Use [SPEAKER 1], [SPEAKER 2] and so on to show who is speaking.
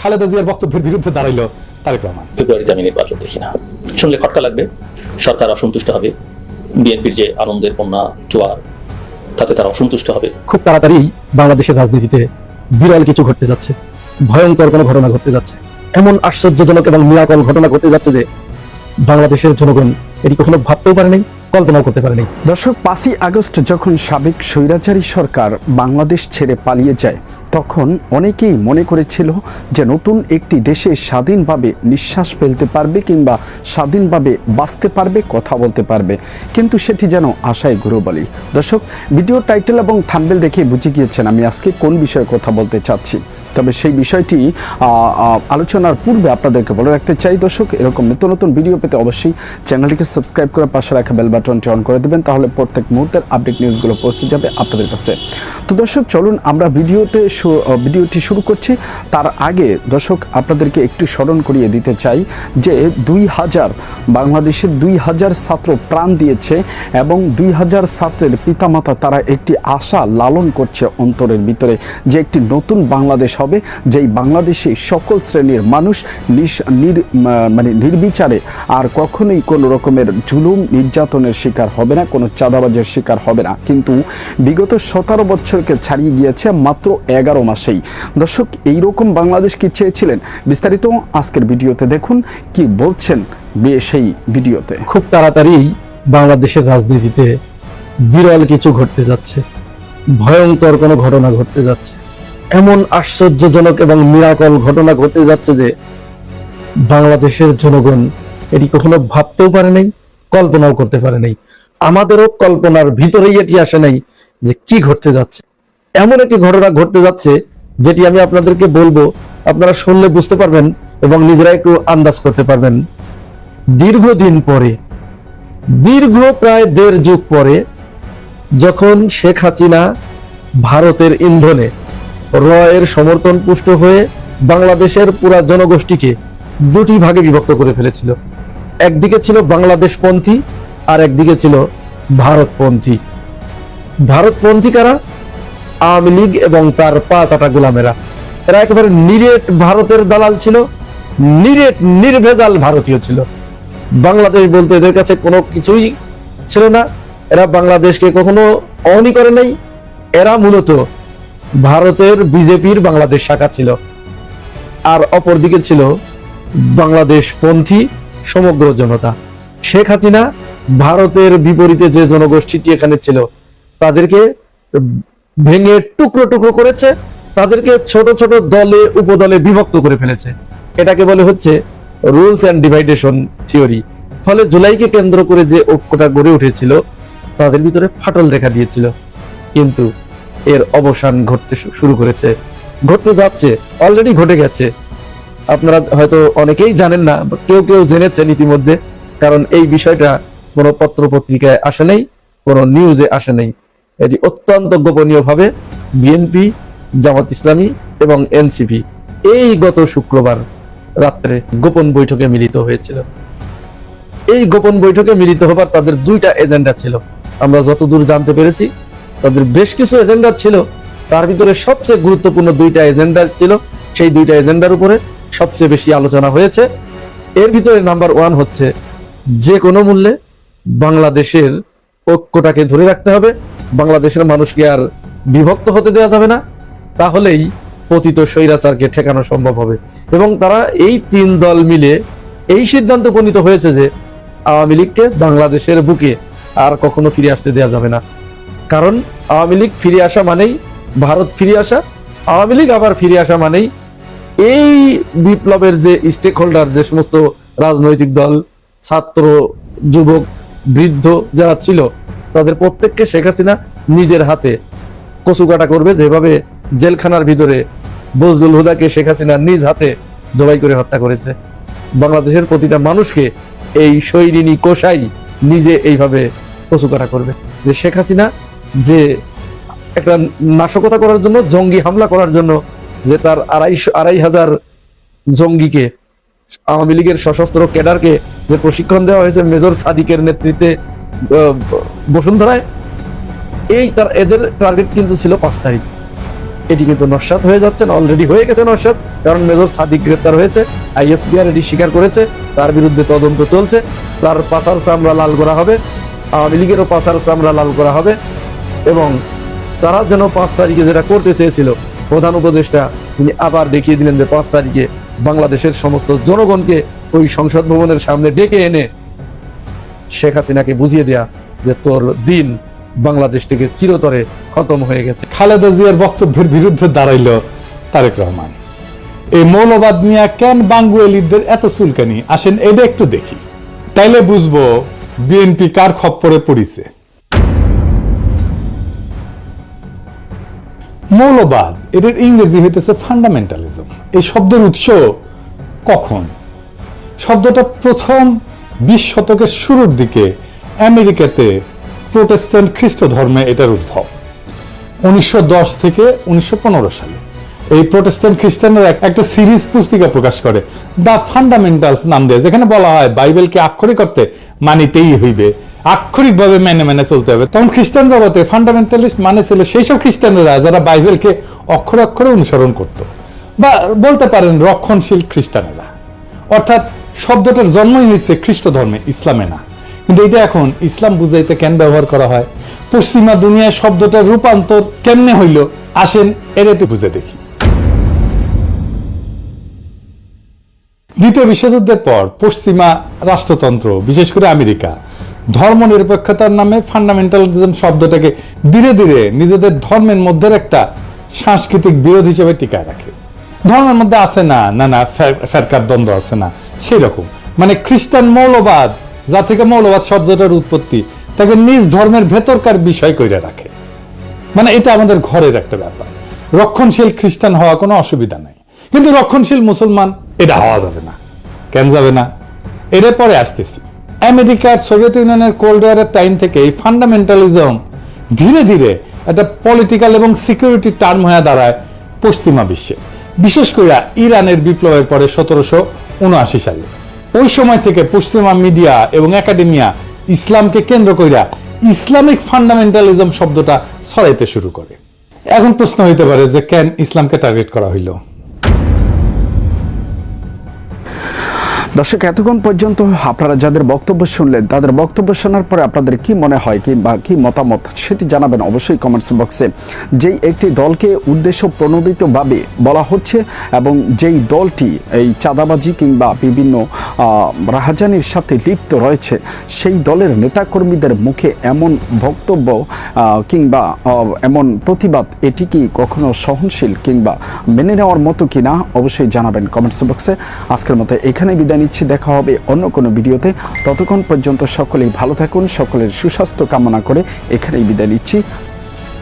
[SPEAKER 1] খালেদা জিয়ার বক্তব্যের বিরুদ্ধে দাঁড়াইলো তারেক রহমান।
[SPEAKER 2] ফেব্রুয়ারিতে আমি নির্বাচন দেখি না। শুনলে খটকা লাগবে। সরকার অসন্তুষ্ট হবে। বিএনপির যে আনন্দের বন্যা জোয়ার তাতে তারা অসন্তুষ্ট হবে।
[SPEAKER 3] খুব তাড়াতাড়ি বাংলাদেশের রাজনীতিতে বিরল কিছু ঘটতে যাচ্ছে। ভয়ঙ্কর কোনো ঘটনা ঘটতে যাচ্ছে। এমন আশ্চর্যজনক এবং নিরাকল ঘটনা ঘটতে যাচ্ছে যে বাংলাদেশের জনগণ এটি কখনো ভাবতেও পারেনি কল্পনাও করতে পারেনি
[SPEAKER 4] দর্শক পাঁচই আগস্ট যখন সাবেক স্বৈরাচারী সরকার বাংলাদেশ ছেড়ে পালিয়ে যায় তখন অনেকেই মনে করেছিল যে নতুন একটি দেশে স্বাধীনভাবে নিঃশ্বাস ফেলতে পারবে কিংবা স্বাধীনভাবে বাঁচতে পারবে, কথা বলতে পারবে। কিন্তু সেটি যেন আশায় গুরু বলি দর্শক ভিডিও টাইটেল এবং থাম্বেল দেখে বুঝে গিয়েছেন আমি আজকে কোন বিষয়ে কথা বলতে চাচ্ছি। তবে সেই বিষয়টি আলোচনার পূর্বে আপনাদেরকে বলে রাখতে চাই, দর্শক, এরকম নতুন নতুন ভিডিও পেতে অবশ্যই চ্যানেলটিকে সাবস্ক্রাইব করে পাশে রাখা বেল বাটনটি অন করে দেবেন, তাহলে প্রত্যেক মুহূর্তের আপডেট নিউজগুলো পৌঁছে যাবে আপনাদের কাছে। তো দর্শক, চলুন আমরা ভিডিওতে ভিডিওটি শুরু করছি। তার আগে দর্শক, আপনাদেরকে একটু স্মরণ করিয়ে দিতে চাই যে দুই হাজার, বাংলাদেশের দুই হাজার ছাত্র প্রাণ দিয়েছে এবং দুই হাজার ছাত্রের পিতামাতা তারা একটি আশা লালন করছে অন্তরের ভিতরে যে একটি নতুন বাংলাদেশ হবে, যেই বাংলাদেশে সকল শ্রেণির মানুষ মানে নির্বিচারে আর কখনোই কোনো রকমের জুলুম, নির্যাতনের শিকার হবে না, কোনো চাঁদাবাজের শিকার হবে না। কিন্তু বিগত সতেরো বছরকে ছাড়িয়ে গিয়েছে মাত্র এগারো মাসেই। দর্শক, এইরকম বাংলাদেশ কি চেয়েছিলেন? বিস্তারিত আজকের ভিডিওতে দেখুন কি বলছেন সেই ভিডিওতে।
[SPEAKER 3] খুব তাড়াতাড়ি বাংলাদেশের রাজনীতিতে বিরল কিছু ঘটতে যাচ্ছে। ভয়ঙ্কর কোনো ঘটনা ঘটতে যাচ্ছে। এমন আশ্চর্যজনক এবং নিরাকল ঘটনা ঘটতে যাচ্ছে যে বাংলাদেশের জনগণ এটি কখনো ভাবতেও পারে নাই, কল্পনাও করতে পারে নাই। আমাদেরও কল্পনার ভিতরেই এটি আসে নাই যে কি ঘটতে যাচ্ছে। এমন একটি ঘটনা ঘটতে যাচ্ছে, যেটি আমি আপনাদেরকে বলব, আপনারা শুনলে বুঝতে পারবেন এবং নিজেরা একটু আন্দাজ করতে পারবেন। দীর্ঘদিন পরে, দীর্ঘ প্রায় দেড় যুগ পরে, যখন শেখ হাসিনা ভারতের ইন্ধনে রয়ের সমর্থন পুষ্ট হয়ে বাংলাদেশের পুরা জনগোষ্ঠীকে দুটি ভাগে বিভক্ত করে ফেলেছিল। একদিকে ছিল বাংলাদেশপন্থী, আর একদিকে ছিল ভারতপন্থী। ভারতপন্থী কারা? আওয়ামী লীগ এবং তার পাঁচ আটা গোলামেরা। এরা একেবারে নিরেট ভারতের দালাল ছিল, নিরেট নির্ভেজাল ভারতীয় ছিল। বাংলাদেশ বলতে এদের কাছে কোনো কিছুই ছিল না। এরা বাংলাদেশকে কখনো অহনি করে নাই। এরা মূলত ভারতের বিজেপির বাংলাদেশ শাখা ছিল। আর অপরদিকে ছিল বাংলাদেশ পন্থী সমগ্র জনতা। শেখ হাসিনা ভারতের বিপরীতে যে জনগোষ্ঠীটি এখানে ছিল, তাদেরকে ভেঙে টুকরো টুকরো করেছে, তাদেরকে ছোট ছোট দলে, উপদলে বিভক্ত করে ফেলেছে। এটাকে বলে হচ্ছে রুলস অ্যান্ড ডিভাইডেশন থিওরি। ফলে জুলাইকে কেন্দ্র করে যে ঐক্যটা গড়ে উঠেছিল, তাদের ভিতরে ফাটল দেখা দিয়েছিল। কিন্তু এর অবসান ঘটতে শুরু করেছে। ঘটতে যাচ্ছে অলরেডি ঘটে গেছে। আপনারা হয়তো অনেকেই জানেন না কেউ কেউ জেনেছেন ইতিমধ্যে, কারণ এই বিষয়টা কোনো পত্র পত্রিকায় আসে নাই, কোনো নিউজে আসে নাই। এটি অত্যন্ত গোপনীয় ভাবে বিএনপি জামাত ইসলামী এবং এনসিপি এই গত শুক্রবার রাত্রে গোপন বৈঠকে মিলিত হয়েছিল। এই গোপন বৈঠকে মিলিত হবার তাদের দুইটা এজেন্ডা ছিল। আমরা যতদূর জানতে পেরেছি, তাদের বেশ কিছু এজেন্ডা ছিল। তার ভিতরে সবচেয়ে গুরুত্বপূর্ণ দুইটা এজেন্ডা ছিল। সেই দুইটা এজেন্ডার উপরে সবচেয়ে বেশি আলোচনা হয়েছে। এর ভিতরে নাম্বার ওয়ান হচ্ছে যে কোনো মূল্যে বাংলাদেশের ঐক্যটাকে ধরে রাখতে হবে। বাংলাদেশের মানুষকে আর বিভক্ত হতে দেওয়া যাবে না, তাহলেই পতিত স্বৈরাচারকে ঠেকানো সম্ভব হবে। এবং তারা এই তিন দল মিলে এই সিদ্ধান্ত উপনীত হয়েছে যে আওয়ামী লীগকে বাংলাদেশের বুকে আর কখনো ফিরে আসতে দেওয়া যাবে না। কারণ আওয়ামী লীগ ফিরে আসা মানেই ভারত ফিরে আসা, আওয়ামী লীগ আবার ফিরে আসা মানেই এই বিপ্লবের যে স্টেক হোল্ডার যে সমস্ত রাজনৈতিক দল, ছাত্র, যুবক, বৃদ্ধ যারা ছিল তাদের প্রত্যেককে শেখ হাসিনা নিজের হাতে কচুকাটা করবে। যেভাবে জেলখানার ভিতরে বজলুল হুদাকে শেখ হাসিনা নিজ হাতে জবাই করে হত্যা করেছে। বাংলাদেশের প্রতিটা মানুষকে এই শৈরিনী কোষাই নিজে এইভাবে কচুকাটা করবে। যে শেখ হাসিনা যে একটা নাশকতা করার জন্য, জঙ্গি হামলা করার জন্য যে তার আড়াইশো আড়াই হাজার জঙ্গিকে, আওয়ামী লীগের সশস্ত্র ক্যাডারকে যে প্রশিক্ষণ দেওয়া হয়েছে, মেজর সাদিকের নেতৃত্বে বসুন্ধরায়। এই তার এদের টার্গেট কিন্তু ছিল পাঁচ তারিখ। এটি কিন্তু নস্বাত হয়ে যাচ্ছে অলরেডি হয়ে গেছে নস্বাত কারণ মেজর সাদিক গ্রেপ্তার হয়েছে আইএসপিআর এটি স্বীকার করেছে, তার বিরুদ্ধে তদন্ত চলছে, তার পাশার চামড়া লাল করা হবে, আওয়ামী লীগেরও পাশার চামড়া লাল করা হবে, এবং তারা যেন পাঁচ তারিখে যেটা করতে চেয়েছিল, প্রধান উপদেষ্টা, তিনি আবার দেখিয়ে দিলেন যে পাঁচ তারিখে বাংলাদেশের সমস্ত জনগণকে ওই সংসদ ভবনের সামনে ডেকে এনে শেখ হাসিনাকে বুঝিয়ে দেয়া যে তোর দিন বাংলাদেশ থেকে চিরতরে খতম হয়ে গেছে।
[SPEAKER 1] খালেদা জিয়ার বক্তব্যের বিরুদ্ধে দাঁড়াইল তারেক রহমান। এই মৌলবাদ নিয়ে কেন বাঙ্গুয়েলিদের এত চুলকানি? আসেন এটা একটু দেখি। তাইলে বুঝব বিএনপি কার খপ্পরে পড়িছে। মৌলবাদ, এদের ইংরেজি হইতেছে ফান্ডামেন্টালিজম এই শব্দের উৎস কখন? শব্দটা প্রথম বিশ শতকের শুরুর দিকে আমেরিকাতে প্রোটেস্ট্যান্ট খ্রিস্ট ধর্মে এটার উদ্ভব। উনিশশো দশ থেকে উনিশশো পনেরো সালে এই প্রোটেস্ট্যান্ট খ্রিস্টানরা একটা সিরিজ পুস্তিকা প্রকাশ করে, দ্য ফান্ডামেন্টালস নাম দিয়ে, যেখানে বলা হয় বাইবেলকে আক্ষরিক করতে মানিতেই হইবে, আক্ষরিকভাবে মেনে মেনে চলতে হবে। তখন খ্রিস্টান জগতে ফান্ডামেন্টালিস্ট মানে ছিল সেই সব খ্রিস্টানেরা যারা বাইবেলকে অক্ষর অক্ষরে অনুসরণ করত, বা বলতে পারেন রক্ষণশীল খ্রিস্টানেরা। অর্থাৎ শব্দটার জন্মই হয়েছে খ্রিস্ট ধর্মে, ইসলামে না। কিন্তু এটা এখন ইসলাম বুঝাইতে কেন ব্যবহার করা হয়? পশ্চিমা দুনিয়ায় শব্দটার রূপান্তর কেমনে হইল? আসেন এর একটু বুঝে দেখি। দ্বিতীয় বিশ্বযুদ্ধের পর পশ্চিমা রাষ্ট্রতন্ত্র, বিশেষ করে আমেরিকা ধর্ম নিরপেক্ষতার নামে ফান্ডামেন্টালিজম শব্দটাকে ধীরে ধীরে নিজেদের ধর্মের মধ্যে একটা সাংস্কৃতিক বিরোধ হিসেবে টিকায় রাখে। ধর্মের মধ্যে আছে না না না ফেরকার দ্বন্দ্ব আছে না সেই রকম মানে খ্রিস্টান মৌলবাদ যা থেকে মৌলবাদ শব্দটার উৎপত্তি, তাকে নিজ ধর্মের ভেতরকার বিষয় কইরা রাখে। মানে এটা আমাদের ঘরের একটা ব্যাপার। রক্ষণশীল খ্রিস্টান হওয়া কোনো অসুবিধা নাই। কিন্তু রক্ষণশীল মুসলমান, এটা হওয়া যাবে না। কেন যাবে না? এর পরে আসতেছি। আমেরিকার সোভিয়েত ইউনিয়নের কোল্ড ওয়ারের টাইম থেকে এই ফান্ডামেন্টালিজম ধীরে ধীরে একটা পলিটিক্যাল এবং সিকিউরিটি টার্ম হয়ে দাঁড়ায় পশ্চিমা বিশ্বে। বিশেষ করে ইরানের বিপ্লবের পরে সতেরোশো উনআশি সালে। ওই সময় থেকে পশ্চিমা মিডিয়া এবং একাডেমিয়া ইসলামকে কেন্দ্র করিয়া ইসলামিক ফান্ডামেন্টালিজম শব্দটা ছড়াইতে শুরু করে। এখন প্রশ্ন হইতে পারে যে কেন ইসলামকে টার্গেট করা হইল?
[SPEAKER 4] দর্শক, এতক্ষণ পর্যন্ত আপনারা যাদের বক্তব্য শুনলেন, তাদের বক্তব্য শোনার পরে আপনাদের কি মনে হয় কিংবা কি মতামত সেটি জানাবেন অবশ্যই কমেন্টস বক্সে যেই একটি দলকে উদ্দেশ্য প্রণোদিতভাবে বলা হচ্ছে এবং যেই দলটি এই চাঁদাবাজি কিংবা বিভিন্ন রাহাজানির সাথে লিপ্ত রয়েছে, সেই দলের নেতাকর্মীদের মুখে এমন বক্তব্য কিংবা এমন প্রতিবাদ এটি কি কখনো সহনশীল কিংবা মেনে নেওয়ার মতো কিনা অবশ্যই জানাবেন কমেন্টস বক্সে আজকের মতো এখানে বিদায় নিচ্ছি দেখা হবে অন্য কোনো ভিডিওতে। ততক্ষণ পর্যন্ত সকলেই ভালো থাকুন, সকলের সুস্বাস্থ্য কামনা করে এখানেই বিদায় নিচ্ছি।